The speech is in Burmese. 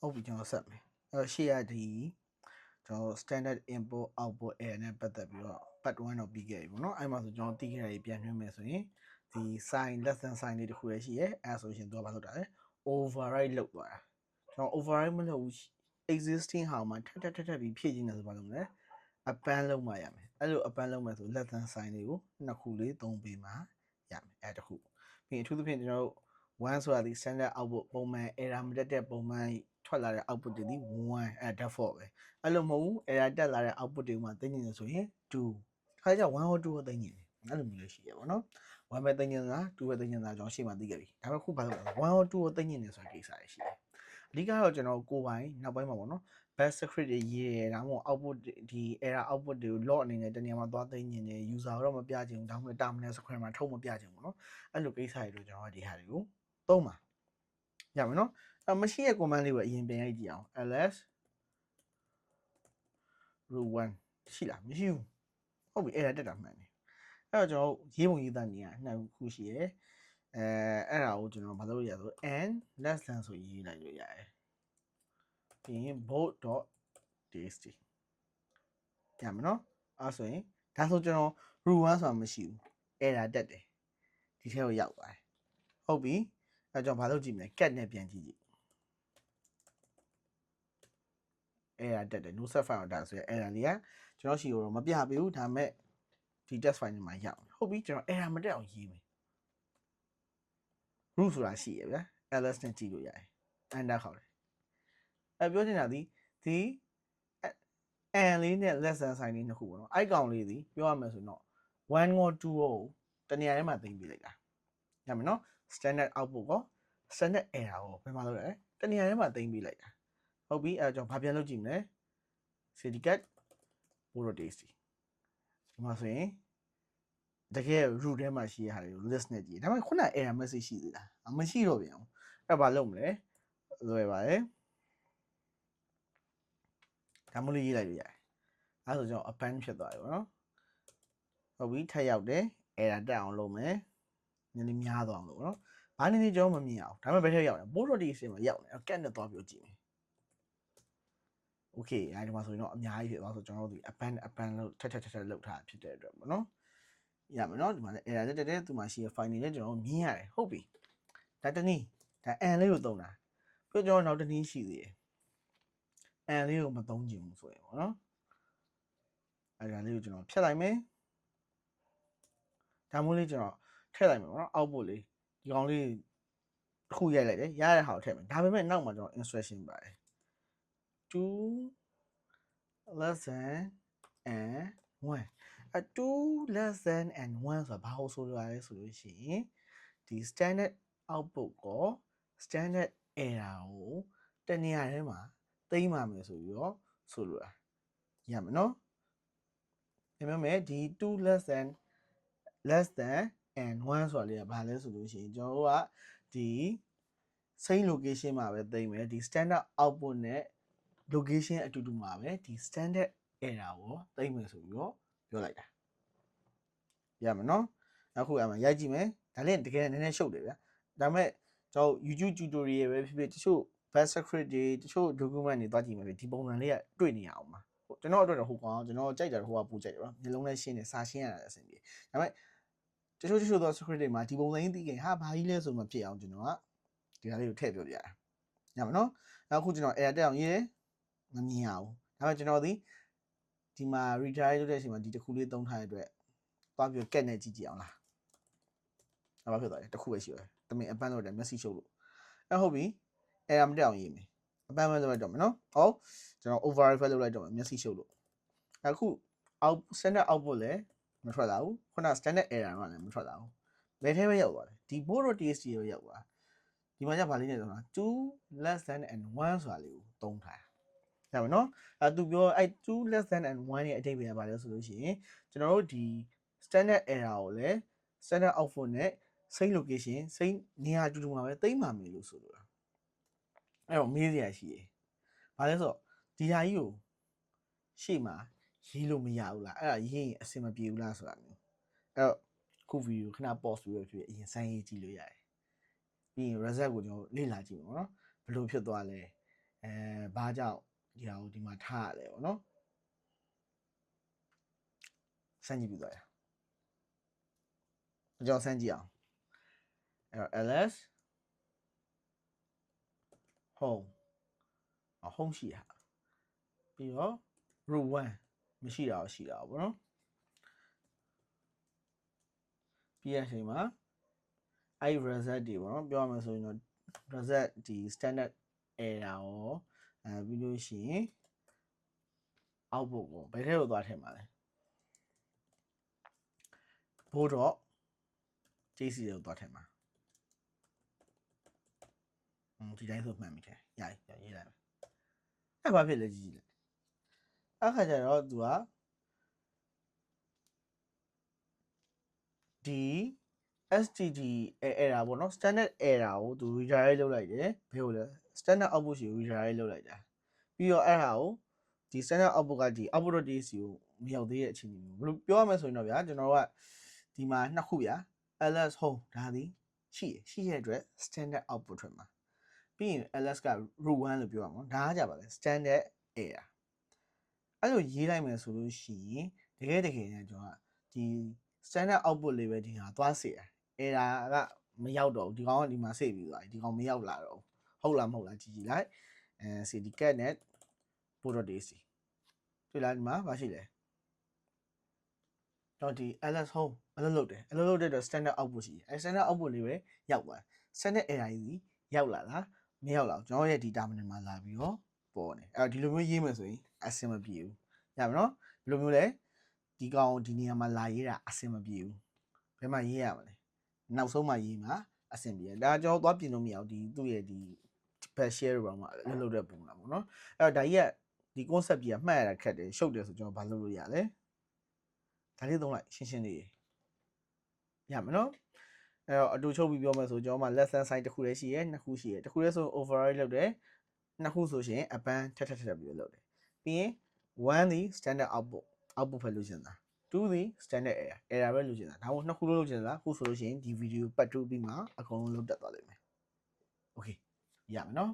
ဟုတ်ပြီကျွန်တော်ဆက်မယ်အဲ့တော့ရှေ့ရဒီကျွန်တော် standard input output error နဲ့ပတ်သက်ပြီးတော့ part 1တော့ပြီးခဲ့ပြီပေါ့နော်အဲ့မှာဆိုကျွန်တော်တီးခဲ့တာကြီးပြန်နှွှဲမယ်ဆိုရင်ဒီ sign less than sign လေးတစ်ခုလည်းရှိရဲအဲ့ဆိုရှင်သူကဘာလုပ်တာလဲ override လုပ်သွားတာကျွန်တော် override မလုပ်ဘူး existing ဟာမှာထပ်ထပ်ထပ်ထပ်ပြီးဖြည့်ခြင်းတယ်ဆိုဘာလုပ်မလဲအပန်းလုံးမှရမယ်အဲ့လိုအပန်းလုံးမယ်ဆို less than sign လေးကိုနှစ်ခုလေးသုံးပေးမှရမယ်အဲ့တခုပြီးရင်အထူးသဖြင့်ကျွန်တော်တို့1ဆိုတာဒီ standard output ပုံမှန် error မတက်တဲ့ပုံမှန် ထွက်လာတဲ့ output တွေသည်1အဲ default ပဲအဲ့လိုမဟုတ်ဘူး error တက်လာတဲ့ output တွေမှာသိနေတယ်ဆိုရင်2ခါကျ1 or 2ကိုသိနေတယ်အဲ့လိုမျိုးလေးရှိရပါတော့1ပဲသိနေတာ2ပဲသိနေတာကြောင့်ရှေ့မှာသိခဲ့ပြီဒါပေမဲ့ခုဘာလို့လဲ1 or 2ကိုသိနေတယ်ဆိုတဲ့ကိစ္စရရှိတယ်အဓိကတော့ကျွန်တော်ကိုပိုင်နောက်ပိုင်းမှာပေါ့နော် best secret တွေရေးတယ်ဒါမှမဟုတ် output ဒီ error output တွေကို log အနေနဲ့တနေရာမှာသွားသိနေတယ် user တော့မပြချင်ဘူးဒါမှမဟုတ် terminal script မှာထုတ်မပြချင်ဘူးပေါ့နော်အဲ့လိုကိစ္စတွေတော့ကျွန်တော်ဒီဟာတွေကိုသုံးပါ ရမယ်နော်အမရှိရဲ့ command လေးကိုအရင်ပြန်ရိုက်ကြည့်အောင် ls row1 ရှိလားမရှိဘူးဟုတ်ပြီအဲ့ဒါတက်တာမှန်တယ်အဲ့တော့ကျွန်တော်ရေးပုံရေးသားနေရနှစ်ခုရှိရယ်အဲအဲ့ဒါကိုကျွန်တော်မလုပ်ရဆို and less than ဆိုရေးလိုက်လို့ရတယ်ပြီးရင် bold.txt ကြမယ်နော်အဲ့ဆိုရင်ဒါဆိုကျွန်တော် row1 ဆိုတာမရှိဘူးအဲ့ဒါတက်တယ်ဒီထဲကိုရောက်သွားတယ်ဟုတ်ပြီ အဲ့ကျွန်တော်ဘာလုပ်ကြည့်မလဲ cat နဲ့ပြန်ကြည့်ကြည့် error တက်တယ် no set file ဒါဆိုရင် error လေးကကျွန်တော်ရှိတော့မပြပေးဘူးဒါပေမဲ့ဒီ test file ထဲမှာရောက်တယ်ဟုတ်ပြီကျွန်တော် error မတက်အောင်ရေးမယ် root ဆိုတာရှိရဗျာ ls နဲ့ကြည့်လို့ရတယ် enter ခေါက်တယ်အဲပြောချင်တာဒီဒီ n လေးနဲ့ less than sign လေးနှစ်ခုပေါ့နော်အဲ့ကောင်လေးဒီပြောရမယ်ဆိုတော့1 or 2ကိုတနေရာထဲမှာသိမ်းပြလိုက်တာရမယ်နော် standard output ကို standard error ကိုဘယ်မှာလုပ်လဲတနေရာထဲမှာသိမ်းပြလိုက်တာဟုတ်ပြီအဲတော့ဘာပြန်လုပ်ကြည့်မလဲ certificate photo.txt ဒီမှာဆိုရင်တကယ် root ထဲမှာရှိရတာတွေကို list နဲ့ကြည့်ဒါပေမဲ့ခုန error message ရှိသေးလားအမရှိတော့ပြန်ဘူးအဲ့ဘာလုပ်မလဲလွယ်ပါတယ်ဒါမှမဟုတ်ရေးလိုက်လို့ရတယ်အဲဆိုကျွန်တော် append ဖြစ်သွားပြီပေါ့နော်ဟုတ်ပြီထပ်ရောက်တယ် error တက်အောင်လုပ်မယ် နည်းနည်းများသွားအောင်လုပ်နော်ဘာနည်းနည်းကျွန်တော်မမြင်အောင်ဒါပေမဲ့ဘယ်ထက်ရောက်လဲ board.txt မှာရောက်နေကတ်နဲ့သွားပြီးကြည့်မယ် okay အဲဒီမှာဆိုရင်တော့အများကြီးဖြစ်သွားဆိုကျွန်တော်တို့ဒီ append append လို့ထက်ထက်ထက်ထက်လောက်ထားဖြစ်တဲ့အတွက်ပေါ့နော်ရမယ်နော်ဒီမှာလည်း error တက်တက်သူမှာရှိရ file နေလည်းကျွန်တော်မြင်ရတယ်ဟုတ်ပြီဒါတနည်းဒါ n လေးကိုသုံးတာပြီးတော့ကျွန်တော်နောက်တနည်းရှိသေးတယ် n လေးကိုမသုံးချင်ဘူးဆိုရင်ပေါ့နော်အဲဒါလေးကိုကျွန်တော်ဖြတ်လိုက်မယ်ဒါမို့လေးကျွန်တော် ထည့်လိုက်မယ်ပေါ့နော် output လေးဒီကောင်လေးတစ်ခုရိုက်လိုက်တယ်ရတဲ့ဟာကိုထည့်မယ်ဒါပေမဲ့နောက်မှာကျွန်တော် instruction ပါတယ်2 less than and 1အ2 less than and 1ဆိုတာဘာလို့ဆိုရလဲဆိုလို့ရှိရင်ဒီ standard output ကို standard error ကိုတနေရာထဲမှာသိမ်းပါမယ်ဆိုပြီးတော့ဆိုလိုတာရမယ်နော်မြင်မယ်ဒီ2 less than less than and 1ဆိုတာလေးကဘာလဲဆိုလို့ရှိရင်ကျွန်တော်တို့ကဒီ same location မှာပဲသိမ်းမယ်ဒီ standard output နဲ့ location အတူတူမှာပဲဒီ standard error ကိုသိမ်းမယ်ဆိုပြီးတော့ပြောလိုက်တာရမယ်နော်အခုအမှရိုက်ကြည့်မယ်ဒါလည်းတကယ်နည်းနည်းရှုပ်တယ်ဗျာဒါပေမဲ့ကျွန်တော် YouTube tutorial ပဲဖြစ်ဖြစ်တချို့ best secret တွေတချို့ document တွေတွားကြည့်မယ်ဒီပုံစံလေးကတွေ့နေရအောင်ပါကျွန်တော်အတွက်တော့ဟိုကောင်ကျွန်တော်ကြိုက်တယ်ဟိုကပူကြိုက်တယ်ဗျာမျိုးလုံးနဲ့ရှင်းတယ်စာရှင်းရတာအဆင်ပြေဒါပေမဲ့ တချို့တချို့သော secret တွေမှာဒီပုံစံကြီးသိခင်ဟာဘာကြီးလဲဆိုမှဖြစ်အောင်ကျွန်တော်ကဒီဟာလေးကိုထည့်ပြောပြရတာညမနော်နောက်ခုကျွန်တော် error တက်အောင်ရေးတယ်မမြင်ရဘူးဒါပေမဲ့ကျွန်တော်ဒီဒီမှာ retry လုပ်တဲ့အချိန်မှာဒီတစ်ခုလေးသုံးထားတဲ့အတွက်သွားပြီး cat နဲ့ကြည့်ကြည့်အောင်လားအဲ့ဘာဖြစ်သွားလဲတစ်ခုပဲရှိတယ်တမင်အပန်းလို့တယ် message ရှုပ်လို့အဲ့ဟုတ်ပြီ error မတက်အောင်ရေးမယ်အပန်းမဲ့လုပ်လိုက်တော့မယ်နော်ဟုတ်ကျွန်တော် override လုပ်လိုက်တော့မယ် message ရှုပ်လို့အခု out standard output လည်း မထွက်လာဘူးခုန standard error မှလည်းမထွက်လာဘူးဘယ်ထဲပဲရောက်သွားလဲဒီ board.txt ရောရောက်သွားဒီမှာကျဗာလေးနေတော့2 less than and 1ဆိုတာလေးကိုသုံးထားရပါတော့အဲသူပြောအဲ2 less than and 1ရဲ့အတိတ်ပဲပါလဲဆိုလို့ရှိရင်ကျွန်တော်တို့ဒီ standard error ကိုလည်း standard output နဲ့ same location same နေရာတူတူမှာပဲသိမ်းပါမယ်လို့ဆိုလိုတာအဲ့တော့မေးစရာရှိတယ်ဘာလဲဆိုတော့ဒီဟာကြီးကိုရှေ့မှာ ရေးလို့မရဘူးလားအဲ့ဒါရေးရင်အဆင်မပြေဘူးလားဆိုတာမျိုးအဲ့တော့ခုဗီဒီယိုခဏ pause ပြီးတော့ဖြစ်အရင်စမ်းရေးကြည့်လို့ရတယ်ပြီးရင် result ကိုကျွန်တော်လေ့လာကြည့်မှာပေါ့နော်ဘယ်လိုဖြစ်သွားလဲအဲအဲဘာကြောင့်ဒီဟာကိုဒီမှာထားရလဲပေါ့နော်စမ်းကြည့်ပြီးသွားရအောင်ကြောင်စမ်းကြည့်အောင်အဲ့တော့ ls home အ home ရှိဟာပြီးတော့ row 1 မရှိတာတော့ရှိတာပေါ့နော်ပြီးရတဲ့အချိန်မှာအဲ့ reset တွေပေါ့နော်ပြောရမယ်ဆိုရင်တော့ reset ဒီ standard error ရောအဲပြီးလို့ရှိရင် output ကိုဘယ်ထဲကိုသွားထည့်မှာလဲ board dot jc ကိုသွားထည့်မှာอืมဒီတိုင်းဆိုမှန်ပြီထဲရရရေးလိုက်မယ်အဲ့ဘာဖြစ်လဲကြည့်ကြည့်လိုက် အခါကျတော့သူကဒီ STD error ပေါ့နော် standard error ကိုသူ redirect လုပ်လိုက်တယ်ဘယ်လိုလဲ standard output ရှိကို redirect လုပ်လိုက်တာပြီးတော့အဲ့ဟာကိုဒီ standard output ကဒီ output.txt ကိုမရောက်သေးတဲ့အခြေအနေမျိုးဘယ်လိုပြောရမလဲဆိုရင်တော့ဗျာကျွန်တော်တို့ကဒီမှာနှစ်ခုဗျာ ls home ဒါသည်ရှိရရှိရတဲ့အတွက် standard output ထွက်မှာပြီးရင် ls က root 1လို့ပြောရမှာဒါကကြပါလေ standard error အဲ့လိုရေးလိုက်မယ်ဆိုလို့ရှိရင်တကယ်တကယ်နဲ့ကျွန်တော်ကဒီ standard output level ဒီဟာသွားစေတယ်အဲ့ဒါကမရောက်တော့ဘူးဒီကောင်ကဒီမှာစိတ်ပြီးသွားပြီဒီကောင်မရောက်လာတော့ဟုတ်လားမဟုတ်လားကြည့်ကြည့်လိုက်အဲ CD cat နဲ့ photo daisy တွေ့လားဒီမှာမရှိလဲတော့ဒီ ls home အလုပ်လုပ်တယ်အလုပ်လုပ်တဲ့တော့ standard output ရှိတယ်အဲ standard output လေးပဲရောက်သွား standard error ကြီးရောက်လာလားမရောက်လာဘူးကျွန်တော်ရဲ့ data မှာလာပြီးတော့ ပေါ်နေအဲ့တော့ဒီလိုမျိုးရေးမယ်ဆိုရင်အဆင်မပြေဘူးရပါနော်ဒီလိုမျိုးလဲဒီကောင်ဒီနေရာမှာလာရေးတာအဆင်မပြေဘူးဘယ်မှာရေးရမလဲနောက်ဆုံးမှရေးမှာအဆင်ပြေတယ်ဒါကျွန်တော်သွားပြင်လို့မရဘူးဒီသူ့ရဲ့ဒီ back share ဘာမှလုပ်လုပ်တဲ့ပုံလားပေါ့နော်အဲ့တော့ဒါကြီးကဒီ concept ကြီးကမှတ်ရတာခက်တယ်ရှုပ်တယ်ဆိုကျွန်တော်ဘာလုပ်လို့ရလဲဒါလေးသုံးလိုက်ရှင်းရှင်းလေးရမယ်နော်အဲ့တော့အတူချုပ်ပြီးပြောမယ်ဆိုကျွန်တော်မှ lesson site တစ်ခုလည်းရှိရဲနှစ်ခုရှိရဲတစ်ခုလည်းဆို override လုပ်တယ် နှစ်ခုဆိုရှင်အပန်းထက်ထက်ထက်ပြီးတော့လုပ်တယ်ပြီးရင်1ဒီ standard output output ပဲလို့ရှင်းတာ2ဒီ standard error error ပဲလို့ရှင်းတာဒါမှမဟုတ်နှစ်ခုလုံးလို့ရှင်းတာခုဆိုလို့ရှိရင်ဒီ video ပတ်တူပြီးမှအကုန်လုံးလုပ်တတ်သွားလိမ့်မယ် okay ရမယ်နော်